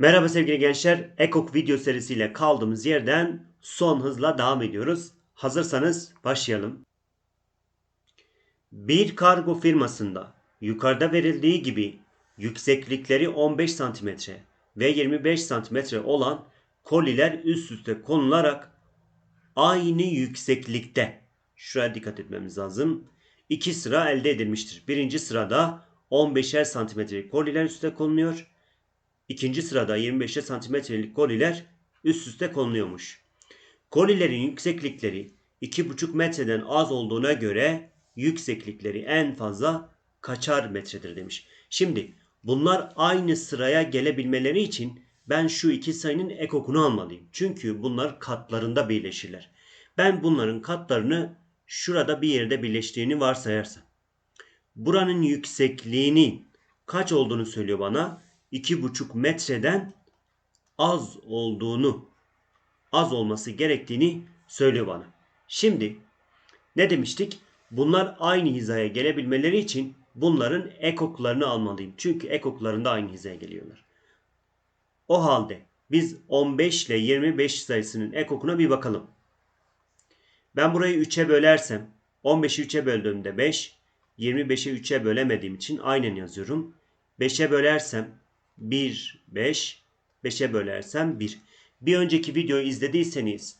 Merhaba sevgili gençler. Ekok video serisiyle kaldığımız yerden son hızla devam ediyoruz. Hazırsanız başlayalım. Bir kargo firmasında yukarıda verildiği gibi yükseklikleri 15 cm ve 25 cm olan koliler üst üste konularak aynı yükseklikte şuraya dikkat etmemiz lazım. İki sıra elde edilmiştir. Birinci sırada 15'er santimetrelik koliler üste konuluyor. İkinci sırada 25'er santimetrelik koliler üst üste konuluyormuş. Kolilerin yükseklikleri 2,5 metreden az olduğuna göre yükseklikleri en fazla kaçar metredir demiş. Şimdi bunlar aynı sıraya gelebilmeleri için ben şu iki sayının ekokunu almalıyım. Çünkü bunlar katlarında birleşirler. Ben bunların katlarını şurada bir yerde birleştiğini varsayarsam. Buranın yüksekliğini kaç olduğunu söylüyor bana. 2,5 metreden az olduğunu, az olması gerektiğini söylüyor bana. Şimdi ne demiştik? Bunlar aynı hizaya gelebilmeleri için bunların ekoklarını almalıyım. Çünkü ekoklarında aynı hizaya geliyorlar. O halde biz 15 ile 25 sayısının ekokuna bir bakalım. Ben burayı 3'e bölersem 15'i 3'e böldüğümde 5, 25'i 3'e bölemediğim için aynen yazıyorum. 5'e bölersem 1, 5, 5'e bölersem 1. Bir önceki videoyu izlediyseniz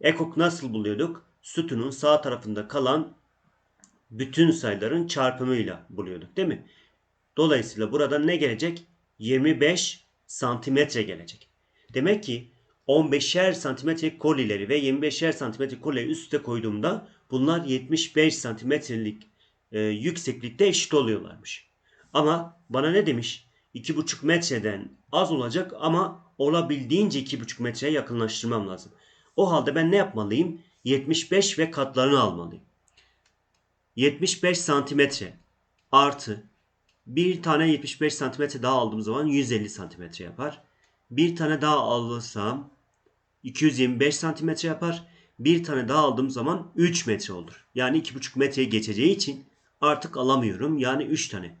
ekok nasıl buluyorduk? Sütunun sağ tarafında kalan bütün sayıların çarpımıyla buluyorduk değil mi? Dolayısıyla burada ne gelecek? 25 santimetre gelecek. Demek ki 15'er santimetre kolileri ve 25'er santimetre kolileri üste koyduğumda bunlar 75 santimetrelik e, yükseklikte eşit oluyorlarmış. Ama bana ne demiş? 2,5 metreden az olacak ama olabildiğince 2,5 metreye yakınlaştırmam lazım. O halde ben ne yapmalıyım? 75 ve katlarını almalıyım. 75 santimetre artı bir tane 75 santimetre daha aldığım zaman 150 santimetre yapar. Bir tane daha alırsam 225 santimetre yapar. Bir tane daha aldığım zaman 3 metre olur. Yani 2,5 metreye geçeceği için artık alamıyorum. Yani 3 tane.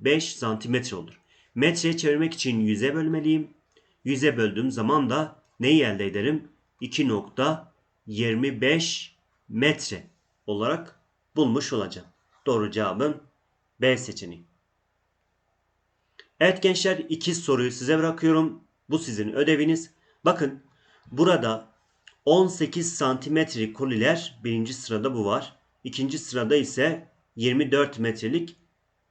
225 santimetre olur. Metreye çevirmek için 100'e bölmeliyim. 100'e böldüğüm zaman da neyi elde ederim? 2.25 metre olarak bulmuş olacağım. Doğru cevabım B seçeneği. Evet gençler ikiz soruyu size bırakıyorum. Bu sizin ödeviniz. Bakın burada 18 santimetrelik koliler birinci sırada bu var. İkinci sırada ise 24 metrelik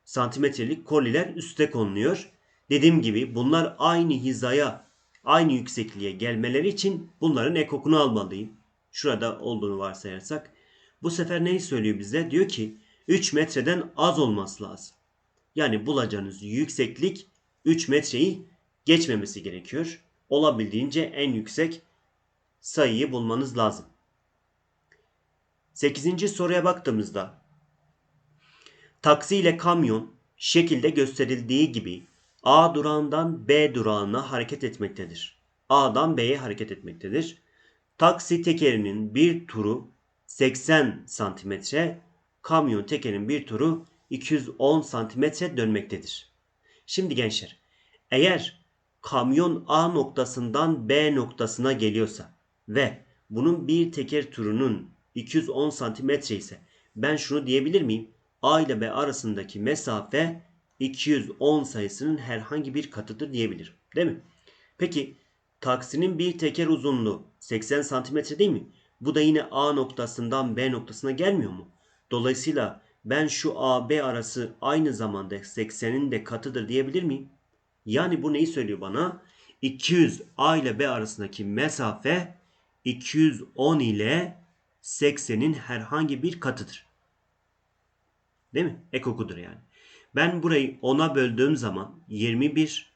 santimetrelik koliler üste konuluyor. Dediğim gibi bunlar aynı hizaya, aynı yüksekliğe gelmeleri için bunların ekokunu almalıyım. Şurada olduğunu varsayarsak. Bu sefer neyi söylüyor bize? Diyor ki 3 metreden az olması lazım. Yani bulacağınız yükseklik 3 metreyi geçmemesi gerekiyor. Olabildiğince en yüksek sayıyı bulmanız lazım. 8. soruya baktığımızda taksi ile kamyon şekilde gösterildiği gibi A durağından B durağına hareket etmektedir. A'dan B'ye hareket etmektedir. Taksi tekerinin bir turu 80 santimetre, kamyon tekerinin bir turu 210 santimetre dönmektedir. Şimdi gençler, eğer kamyon A noktasından B noktasına geliyorsa ve bunun bir teker turunun 210 santimetre ise ben şunu diyebilir miyim? A ile B arasındaki mesafe 210 sayısının herhangi bir katıdır diyebilirim. Değil mi? Peki taksinin bir teker uzunluğu 80 santimetre değil mi? Bu da yine A noktasından B noktasına gelmiyor mu? Dolayısıyla ben şu AB arası aynı zamanda 80'in de katıdır diyebilir miyim? Yani bu neyi söylüyor bana? 200 A ile B arasındaki mesafe 210 ile 80'in herhangi bir katıdır. Değil mi? Ekokudur yani. Ben burayı 10'a böldüğüm zaman 21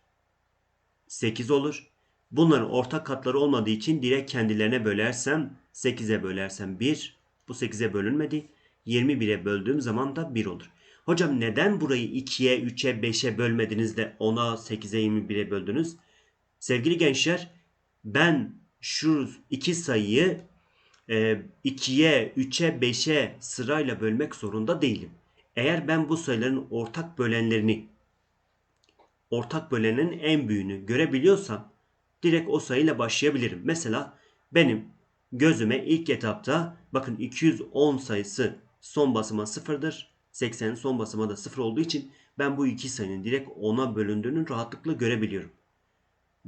8 olur. Bunların ortak katları olmadığı için direkt kendilerine bölersem 8'e bölersem 1. Bu 8'e bölünmedi. 21'e böldüğüm zaman da 1 olur. Hocam neden burayı 2'ye, 3'e, 5'e bölmediniz de 10'a, 8'e, 21'e böldünüz? Sevgili gençler ben şu iki sayıyı 2'ye, 3'e, 5'e sırayla bölmek zorunda değilim. Eğer ben bu sayıların ortak bölenlerini ortak bölenin en büyüğünü görebiliyorsam direkt o sayıyla başlayabilirim. Mesela benim gözüme ilk etapta bakın 210 sayısı son basıma sıfırdır. 80'in son basıma da sıfır olduğu için ben bu iki sayının direkt 10'a bölündüğünü rahatlıkla görebiliyorum.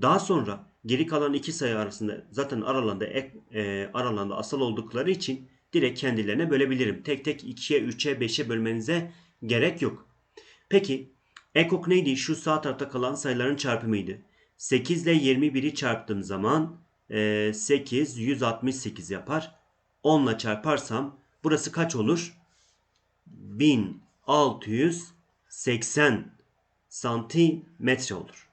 Daha sonra geri kalan iki sayı arasında zaten aralanda e, aralanda asal oldukları için direkt kendilerine bölebilirim. Tek tek 2'ye, 3'e, 5'e bölmenize gerek yok. Peki ekok neydi? Şu sağ tarafta kalan sayıların çarpımıydı. 8 ile 21'i çarptığım zaman e, 8 168 yapar. 10 ile çarparsam burası kaç olur? 1680 santimetre olur.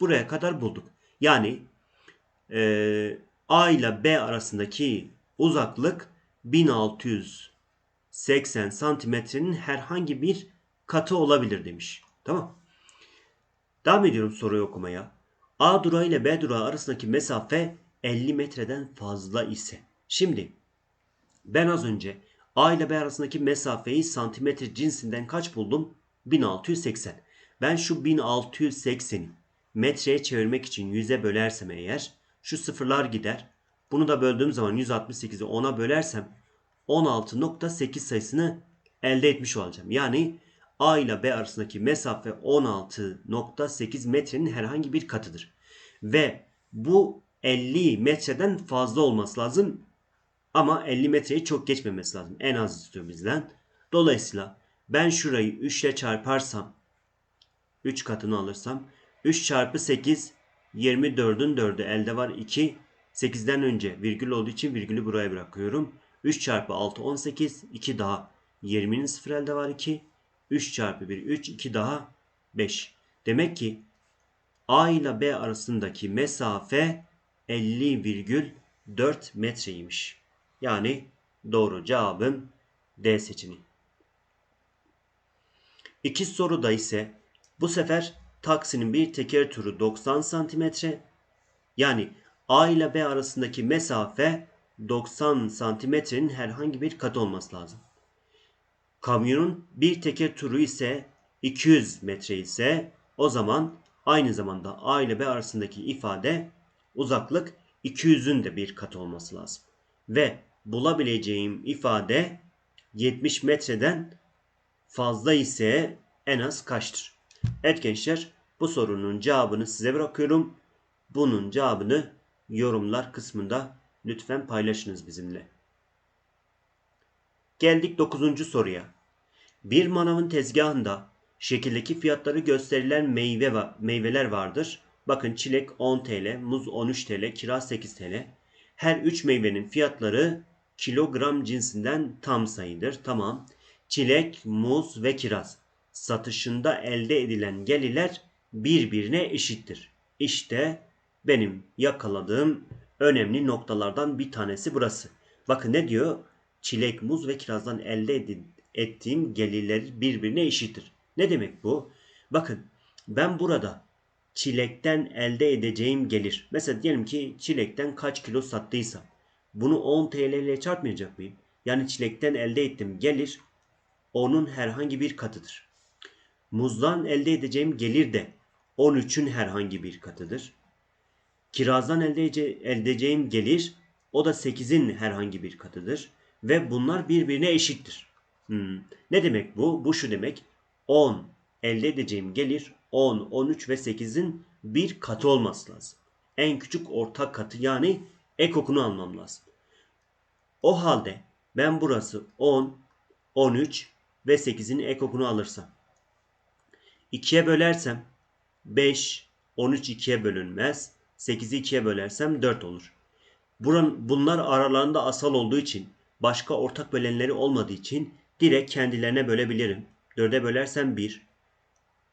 Buraya kadar bulduk. Yani e, A ile B arasındaki uzaklık 1680 santimetrenin herhangi bir katı olabilir demiş. Tamam. Devam ediyorum soruyu okumaya. A durağı ile B durağı arasındaki mesafe 50 metreden fazla ise. Şimdi ben az önce A ile B arasındaki mesafeyi santimetre cinsinden kaç buldum? 1680. Ben şu 1680'i metreye çevirmek için 100'e bölersem eğer şu sıfırlar gider. Bunu da böldüğüm zaman 168'i 10'a bölersem 16.8 sayısını elde etmiş olacağım. Yani A ile B arasındaki mesafe 16.8 metrenin herhangi bir katıdır. Ve bu 50 metreden fazla olması lazım. Ama 50 metreyi çok geçmemesi lazım. En az istiyor bizden. Dolayısıyla ben şurayı 3 ile çarparsam 3 katını alırsam 3 çarpı 8 24'ün 4'ü elde var 2. 8'den önce virgül olduğu için virgülü buraya bırakıyorum. 3 çarpı 6 18 2 daha 20'nin 0 elde var 2. 3 çarpı 1 3 2 daha 5. Demek ki A ile B arasındaki mesafe 50,4 metreymiş. Yani doğru cevabım D seçeneği. İki soruda ise bu sefer taksinin bir teker turu 90 santimetre. Yani A ile B arasındaki mesafe 90 santimetrenin herhangi bir katı olması lazım. Kamyonun bir teker turu ise 200 metre ise o zaman aynı zamanda A ile B arasındaki ifade uzaklık 200'ün de bir katı olması lazım. Ve bulabileceğim ifade 70 metreden fazla ise en az kaçtır? Evet gençler bu sorunun cevabını size bırakıyorum. Bunun cevabını yorumlar kısmında lütfen paylaşınız bizimle. Geldik 9. soruya. Bir manavın tezgahında şekildeki fiyatları gösterilen meyve va meyveler vardır. Bakın çilek 10 TL, muz 13 TL, kiraz 8 TL. Her 3 meyvenin fiyatları kilogram cinsinden tam sayıdır. Tamam. Çilek, muz ve kiraz satışında elde edilen gelirler birbirine eşittir. İşte benim yakaladığım önemli noktalardan bir tanesi burası. Bakın ne diyor? Çilek, muz ve kirazdan elde ettiğim gelirler birbirine eşittir. Ne demek bu? Bakın ben burada çilekten elde edeceğim gelir. Mesela diyelim ki çilekten kaç kilo sattıysam bunu 10 TL ile çarpmayacak mıyım? Yani çilekten elde ettiğim gelir onun herhangi bir katıdır. Muzdan elde edeceğim gelir de 13'ün herhangi bir katıdır. Kirazdan elde edeceğim gelir o da 8'in herhangi bir katıdır. Ve bunlar birbirine eşittir. Hmm. Ne demek bu? Bu şu demek. 10 elde edeceğim gelir 10, 13 ve 8'in bir katı olması lazım. En küçük ortak katı yani ekokunu almam lazım. O halde ben burası 10, 13 ve 8'in ekokunu alırsam 2'ye bölersem 5, 13 2'ye bölünmez. 8'i 2'ye bölersem 4 olur. Buran, bunlar aralarında asal olduğu için başka ortak bölenleri olmadığı için direkt kendilerine bölebilirim. 4'e bölersem 1.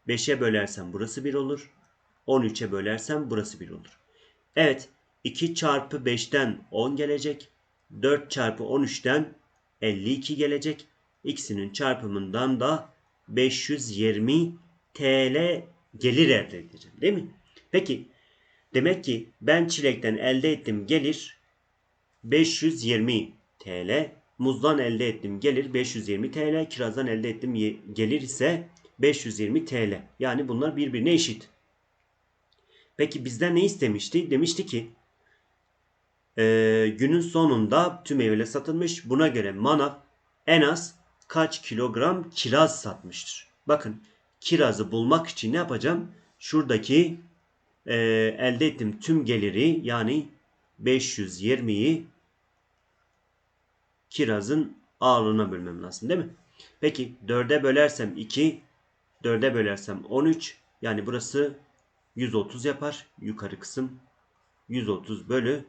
5'e bölersem burası 1 olur. 13'e bölersem burası 1 olur. Evet 2 çarpı 5'ten 10 gelecek. 4 çarpı 13'ten 52 gelecek. İkisinin çarpımından da 520 TL gelir elde edeceğim. Değil mi? Peki demek ki ben çilekten elde ettiğim gelir 520 TL. Muzdan elde ettiğim gelir 520 TL. Kirazdan elde ettiğim gelir ise 520 TL. Yani bunlar birbirine eşit. Peki bizden ne istemişti? Demişti ki e, günün sonunda tüm meyveler satılmış. Buna göre manav en az kaç kilogram kiraz satmıştır? Bakın kirazı bulmak için ne yapacağım? Şuradaki e, elde ettiğim tüm geliri yani 520'yi kirazın ağırlığına bölmem lazım değil mi? Peki 4'e bölersem 2, 4'e bölersem 13 yani burası 130 yapar. Yukarı kısım 130 bölü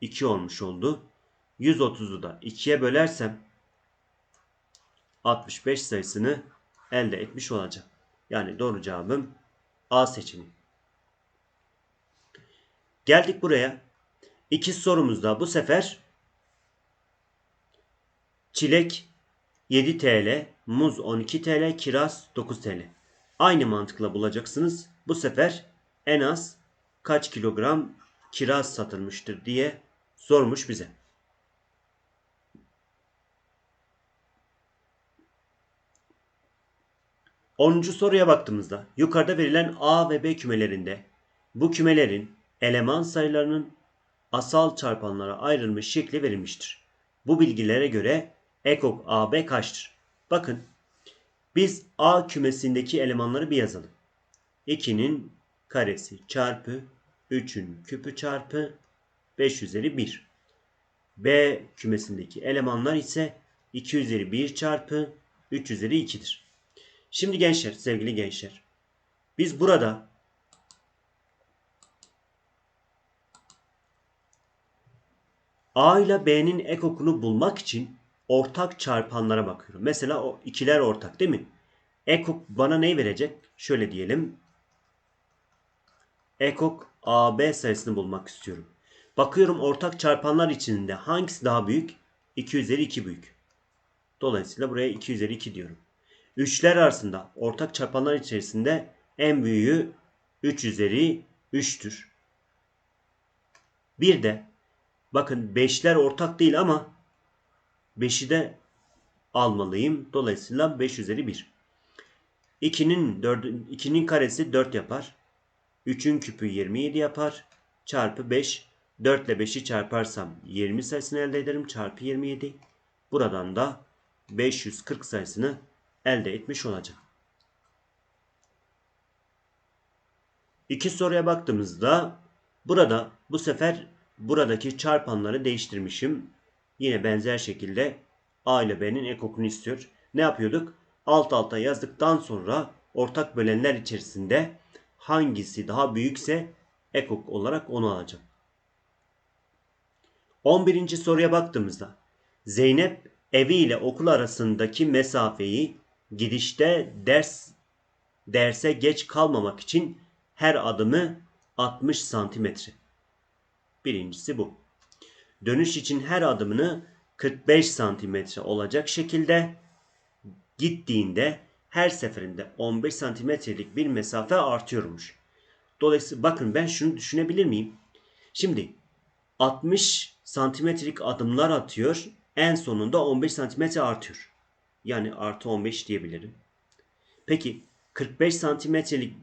2 olmuş oldu. 130'u da 2'ye bölersem 65 sayısını elde etmiş olacağım. Yani doğru cevabım A seçeneği. Geldik buraya. İki sorumuzda bu sefer çilek 7 TL, muz 12 TL, kiraz 9 TL. Aynı mantıkla bulacaksınız. Bu sefer en az kaç kilogram kiraz satılmıştır diye sormuş bize. Onuncu soruya baktığımızda yukarıda verilen A ve B kümelerinde bu kümelerin eleman sayılarının asal çarpanlara ayrılmış şekli verilmiştir. Bu bilgilere göre ekok AB kaçtır? Bakın biz A kümesindeki elemanları bir yazalım. 2'nin karesi çarpı 3'ün küpü çarpı 5 üzeri 1. B kümesindeki elemanlar ise 2 üzeri 1 çarpı 3 üzeri 2'dir. Şimdi gençler, sevgili gençler. Biz burada A ile B'nin ekokunu bulmak için ortak çarpanlara bakıyorum. Mesela o ikiler ortak değil mi? Ekok bana ne verecek? Şöyle diyelim. Ekok AB sayısını bulmak istiyorum. Bakıyorum ortak çarpanlar içinde hangisi daha büyük? 2 üzeri 2 büyük. Dolayısıyla buraya 2 üzeri 2 diyorum. Üçler arasında ortak çarpanlar içerisinde en büyüğü 3 üzeri 3'tür. Bir de bakın 5'ler ortak değil ama 5'i de almalıyım. Dolayısıyla 5 üzeri 1. 2'nin 4, 2'nin karesi 4 yapar. 3'ün küpü 27 yapar. Çarpı 5. 4 ile 5'i çarparsam 20 sayısını elde ederim. Çarpı 27. Buradan da 540 sayısını elde etmiş olacağım. İki soruya baktığımızda burada bu sefer buradaki çarpanları değiştirmişim. Yine benzer şekilde A ile B'nin ekokunu istiyor. Ne yapıyorduk? Alt alta yazdıktan sonra ortak bölenler içerisinde hangisi daha büyükse ekok olarak onu alacağım. 11. soruya baktığımızda Zeynep evi ile okul arasındaki mesafeyi gidişte ders derse geç kalmamak için her adımı 60 santimetre. Birincisi bu. Dönüş için her adımını 45 santimetre olacak şekilde gittiğinde her seferinde 15 santimetrelik bir mesafe artıyormuş. Dolayısıyla bakın ben şunu düşünebilir miyim? Şimdi 60 santimetrelik adımlar atıyor. En sonunda 15 santimetre artıyor. Yani artı 15 diyebilirim. Peki 45 santimetrelik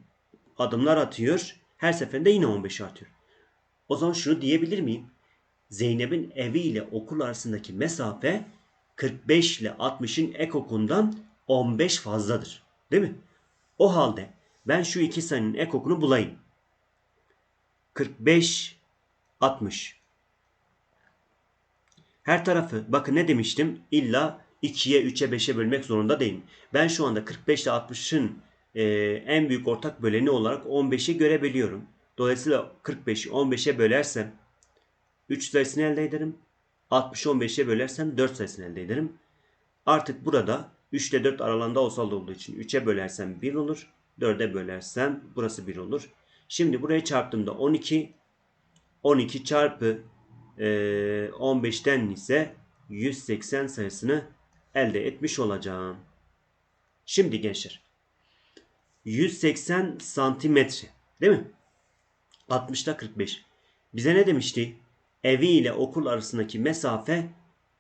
adımlar atıyor. Her seferinde yine 15 artıyor. O zaman şunu diyebilir miyim? Zeynep'in evi ile okul arasındaki mesafe 45 ile 60'ın ekokundan 15 fazladır. Değil mi? O halde ben şu iki sayının ekokunu bulayım. 45 60 her tarafı bakın ne demiştim? İlla 2'ye 3'e 5'e bölmek zorunda değilim. Ben şu anda 45 ile 60'ın e, en büyük ortak böleni olarak 15'i görebiliyorum. Dolayısıyla 45'i 15'e bölersem 3 sayısını elde ederim. 60'ı 15'e bölersem 4 sayısını elde ederim. Artık burada 3 ile 4 aralığında osal olduğu için 3'e bölersem 1 olur. 4'e bölersem burası 1 olur. Şimdi buraya çarptığımda 12 12 çarpı e, 15'ten ise 180 sayısını elde etmiş olacağım. Şimdi gençler 180 santimetre değil mi? 60'ta 45. Bize ne demişti? Evi ile okul arasındaki mesafe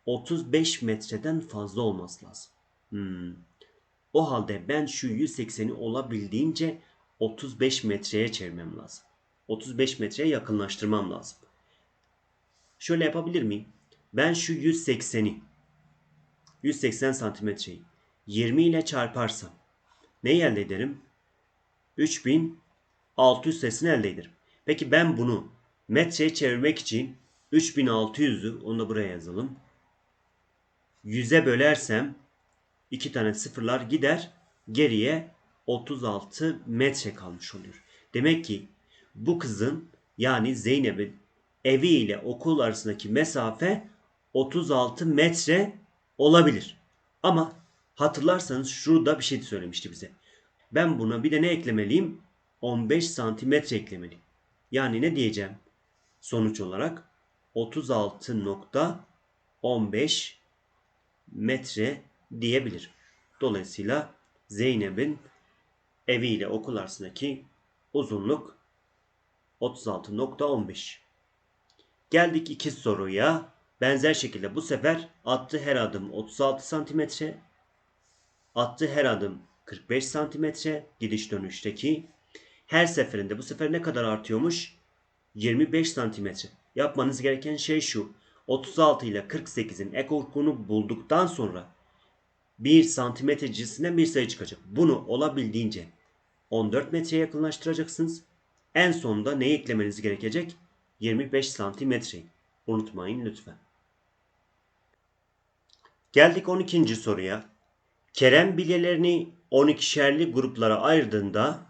35 metreden fazla olması lazım. Hmm. O halde ben şu 180'i olabildiğince 35 metreye çevirmem lazım. 35 metreye yakınlaştırmam lazım. Şöyle yapabilir miyim? Ben şu 180'i 180 santimetreyi 20 ile çarparsam neyi elde ederim? 3600 sayısını elde ederim. Peki ben bunu metreye çevirmek için 3600'ü onu da buraya yazalım. 100'e bölersem iki tane sıfırlar gider. Geriye 36 metre kalmış oluyor. Demek ki bu kızın yani Zeynep'in evi ile okul arasındaki mesafe 36 metre olabilir. Ama hatırlarsanız şurada bir şey söylemişti bize. Ben buna bir de ne eklemeliyim? 15 santimetre eklemeliyim. Yani ne diyeceğim? Sonuç olarak 36.15 metre diyebilirim. Dolayısıyla Zeynep'in evi ile okul arasındaki uzunluk 36.15. Geldik iki soruya. Benzer şekilde bu sefer attığı her adım 36 santimetre. Attığı her adım 45 santimetre gidiş dönüşteki. Her seferinde bu sefer ne kadar artıyormuş? 25 santimetre. Yapmanız gereken şey şu. 36 ile 48'in ekorkunu bulduktan sonra 1 santimetre cinsinden bir sayı çıkacak. Bunu olabildiğince 14 metreye yakınlaştıracaksınız. En sonunda neyi eklemeniz gerekecek? 25 santimetreyi. Unutmayın lütfen. Geldik 12. soruya. Kerem bilyelerini 12'şerli gruplara ayırdığında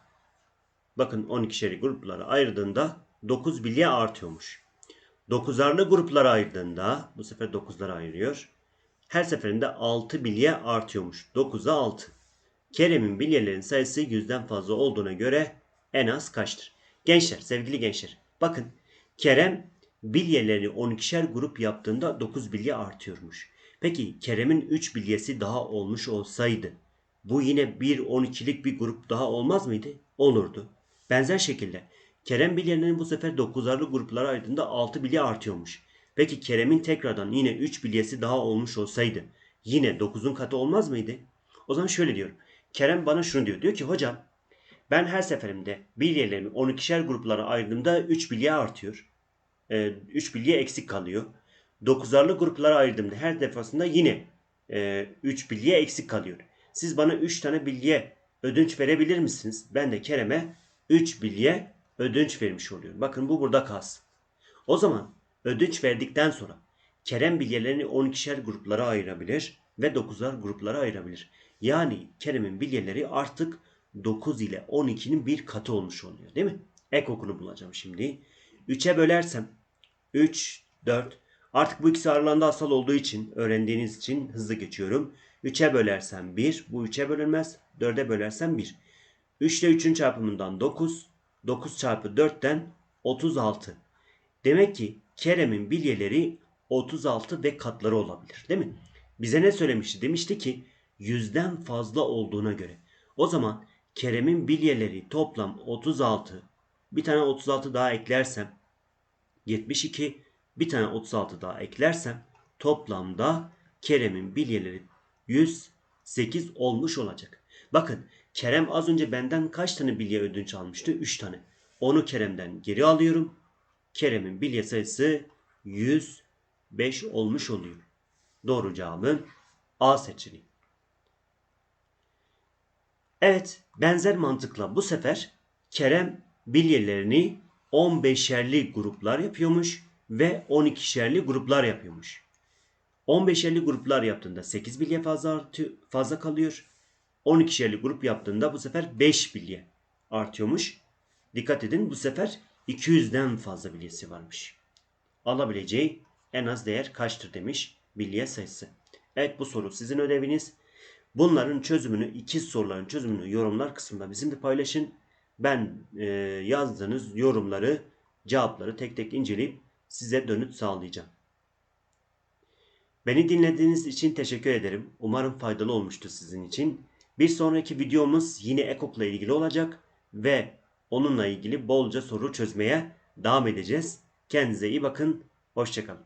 bakın 12'şerli gruplara ayırdığında 9 bilye artıyormuş. 9'arlı gruplara ayırdığında bu sefer 9'lara ayırıyor. Her seferinde 6 bilye artıyormuş. 9'a 6. Kerem'in bilyelerin sayısı 100'den fazla olduğuna göre en az kaçtır? Gençler, sevgili gençler. Bakın Kerem bilyelerini 12'şer grup yaptığında 9 bilye artıyormuş. Peki Kerem'in 3 bilyesi daha olmuş olsaydı bu yine bir 12'lik bir grup daha olmaz mıydı? Olurdu. Benzer şekilde Kerem bilyelerinin bu sefer 9'arlı gruplara ayırdığında 6 bilye artıyormuş. Peki Kerem'in tekrardan yine 3 bilyesi daha olmuş olsaydı yine 9'un katı olmaz mıydı? O zaman şöyle diyorum. Kerem bana şunu diyor. Diyor ki hocam ben her seferimde bilyelerimi 12'şer gruplara ayırdığımda 3 bilye artıyor. 3 bilye eksik kalıyor. 9'arlı gruplara ayırdığımda her defasında yine 3 bilye eksik kalıyor. Siz bana 3 tane bilye ödünç verebilir misiniz? Ben de Kerem'e 3 bilye ödünç vermiş oluyorum. Bakın bu burada kalsın. O zaman ödünç verdikten sonra Kerem bilyelerini 12'şer gruplara ayırabilir ve 9'ar gruplara ayırabilir. Yani Kerem'in bilyeleri artık 9 ile 12'nin bir katı olmuş oluyor değil mi? Ek okunu bulacağım şimdi. 3'e bölersem 3, 4. Artık bu ikisi aralarında asal olduğu için öğrendiğiniz için hızlı geçiyorum. 3'e bölersem 1. Bu 3'e bölünmez. 4'e bölersem 1. 3 ile 3'ün çarpımından 9. 9 çarpı 4'ten 36. Demek ki Kerem'in bilyeleri 36 ve katları olabilir değil mi? Bize ne söylemişti? Demişti ki yüzden fazla olduğuna göre. O zaman Kerem'in bilyeleri toplam 36. Bir tane 36 daha eklersem 72. Bir tane 36 daha eklersem toplamda Kerem'in bilyeleri 108 olmuş olacak. Bakın Kerem az önce benden kaç tane bilye ödünç almıştı? 3 tane. Onu Kerem'den geri alıyorum. Kerem'in bilye sayısı 105 olmuş oluyor. Doğru cevabın A seçeneği. Evet, benzer mantıkla bu sefer Kerem bilyelerini 15'erli gruplar yapıyormuş ve 12'şerli gruplar yapıyormuş. 15'erli gruplar yaptığında 8 bilye fazla artıyor, fazla kalıyor. 12'şerli grup yaptığında bu sefer 5 bilye artıyormuş. Dikkat edin bu sefer 200'den fazla bilyesi varmış. Alabileceği en az değer kaçtır demiş bilye sayısı. Evet bu soru sizin ödeviniz. Bunların çözümünü, ikiz soruların çözümünü yorumlar kısmında bizimle paylaşın. Ben e, yazdığınız yorumları, cevapları tek tek inceleyip size dönüt sağlayacağım. Beni dinlediğiniz için teşekkür ederim. Umarım faydalı olmuştur sizin için. Bir sonraki videomuz yine EKOK'la ilgili olacak ve onunla ilgili bolca soru çözmeye devam edeceğiz. Kendinize iyi bakın. Hoşçakalın.